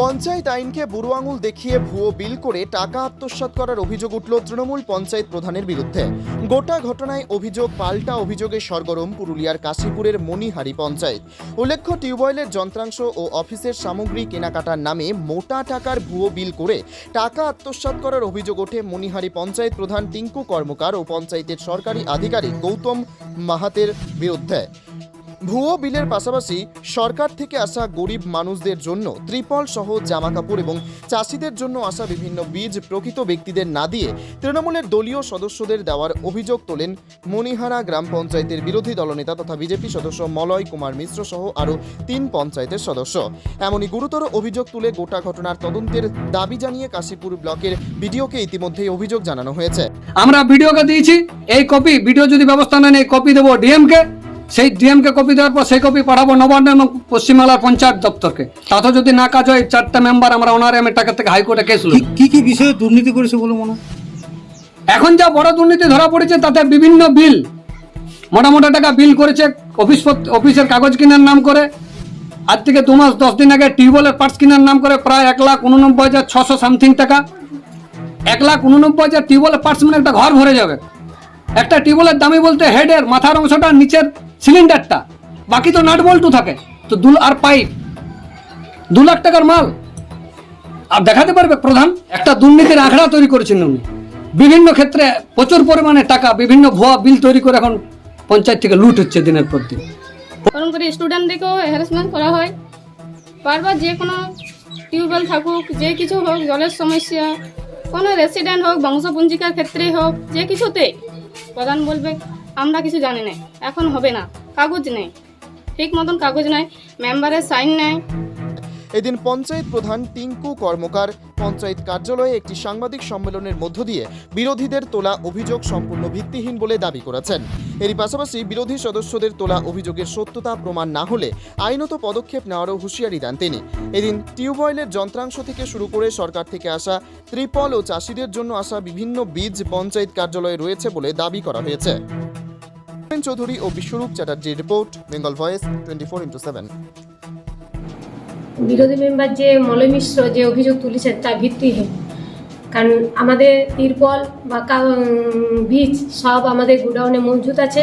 পঞ্চায়েত আইনকে বুড়ো আঙুল দেখিয়ে ভুয়ো বিল করে টাকা আত্মসাৎ করার অভিযোগ উঠল তৃণমূল পঞ্চায়েত প্রধানের বিরুদ্ধে। গোটা ঘটনায় অভিযোগ, পাল্টা অভিযোগে সরগরম পুরুলিয়ার কাশীপুরের মণিহারি পঞ্চায়েত। উল্লেখ্য, টিউবওয়েলের যন্ত্রাংশ ও অফিসের সামগ্রী কেনাকাটার নামে মোটা টাকার ভুয়ো বিল করে টাকা আত্মসাৎ করার অভিযোগ ওঠে মণিহারি পঞ্চায়েত প্রধান টিঙ্কু কর্মকার ও পঞ্চায়েতের সরকারি আধিকারিক গৌতম মাহাতের বিরুদ্ধে। ভুয়ো বিলের পাশাপাশি সরকার থেকে আসা গরিব মানুষদের জন্য ত্রিপল সহ জামা কাপড় এবং চাষিদের জন্য আসা বিভিন্ন বীজ প্রকৃত ব্যক্তিদের না দিয়ে তৃণমূলের দলীয় সদস্যদের দেওয়ার অভিযোগ তোলেন মণিহারা গ্রাম পঞ্চায়েতের বিরোধী দলনেতা তথা বিজেপি সদস্য মলয় কুমার মিশ্র সহ আরও তিন পঞ্চায়েতের সদস্য। এমনই গুরুতর অভিযোগ তুলে গোটা ঘটনার তদন্তের দাবি জানিয়ে কাশীপুর ব্লকের বিডিওকে ইতিমধ্যেই অভিযোগ জানানো হয়েছে। আমরা ভিডিওকে দিয়েছি, এই কপি, ভিডিও যদি ব্যবস্থা নেন, এই কপি দেবো ডিএমকে সেই ডিএমকে কপি দেওয়ার পর সেই কপি পাঠাবো নবান্ন এবং পশ্চিমবাংলার পঞ্চায়েত দপ্তরকে। তাতে যদি না কাজ হয় চারটা মেম্বার আমরা অনারে টাকা থেকে হাইকোর্টে কেস কি কি বিষয়ে দুর্নীতি করেছে বলে মনে এখন যা বড় দুর্নীতি ধরা পড়েছে তাতে বিভিন্ন বিল মোটা মোটা টাকা বিল করেছে অফিস অফিসের কাগজ কেনার নাম করে। আজ থেকে দু মাস দশ দিন আগে টিউবওয়েলের পার্টস কেনার নাম করে প্রায় এক লাখ উননব্বই হাজার ছশো সামথিং টাকা। এক লাখ উননব্বই হাজার টিউবওয়েলের পার্টস মানে একটা ঘর ভরে যাবে। একটা টিউবওয়েলের দামি বলতে হেডের মাথার অংশটা নিচের সিলিন্ডারটা। বাকি তো নাট বল্টু থাকে। তো দু আর পাইপ। দু লাখ টাকার মাল। আর দেখাতে পারবে প্রধান, একটা দুর্নীতির আখড়া তৈরি করেছেন উনি। বিভিন্ন ক্ষেত্রে প্রচুর পরিমাণে টাকা, বিভিন্ন ভুয়া বিল তৈরি করে এখন পঞ্চায়েত থেকে লুট হচ্ছে দিনের পর দিন। ওরকম করে স্টুডেন্টদেরকেও হ্যারাসমেন্ট করা হয়, বারবার যে কোনো টিউবওয়েল থাকুক, যে কিছু হোক, জলের সমস্যা, কোনো রেসিডেন্ট হোক, বংশপঞ্জিকার ক্ষেত্রে হোক, যে কিছুতে প্রধান বলবে আমরা কিছু জানি না এখন হবে না। কাগজ নেই। ঠিক মতন কাগজ নাই। মেম্বারের সাইন নেই। এদিন পঞ্চায়েত প্রধান টিঙ্কু কর্মকার পঞ্চায়েত কার্যালয়ে একটি সাংবাদিক সম্মেলনের মধ্য দিয়ে বিরোধীদের তোলা অভিযোগ সম্পূর্ণ ভিত্তিহীন বলে দাবি করেছেন। এরই পাশাপাশি বিরোধী সদস্যদের তোলা অভিযোগের সত্যতা প্রমাণ না হলে আইনত পদক্ষেপ নেওয়ারও হুঁশিয়ারি দেন তিনি। এদিন টিউবওয়েলের যন্ত্রাংশ থেকে শুরু করে সরকার থেকে আসা ত্রিপল ও চাষিদের জন্য আসা বিভিন্ন বীজ পঞ্চায়েত কার্যালয়ে রয়েছে বলে দাবি করা হয়েছে। চৌধুরী ও Biswarup চ্যাটার্জির report, Bengal voice twenty four into seven বিরোধী মেম্বার যে মলয় মিশ্র যে অভিযোগ তুলেছেন তা ভিত্তিহীন কারণ আমাদের তিরপল বা বীজ সব আমাদের গোডাউনে মজুত আছে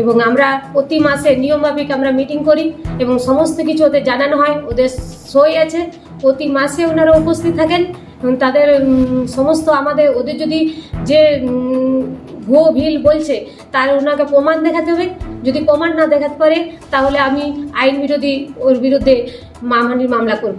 এবং আমরা প্রতি মাসে নিয়মমাফিক আমরা মিটিং করি এবং সমস্ত কিছু ওদের জানানো হয়, ওদের সই আছে। প্রতি মাসে ওনারা উপস্থিত থাকেন এবং তাদের সমস্ত আমাদের, ওদের যদি যে ভুয়ো ভিল বলছে, তার ওনাকে প্রমাণ দেখাতে হবে। যদি প্রমাণ না দেখাতে পারে, তাহলে আমি আইন বিরোধী ওর বিরুদ্ধে মানহানির মামলা করব।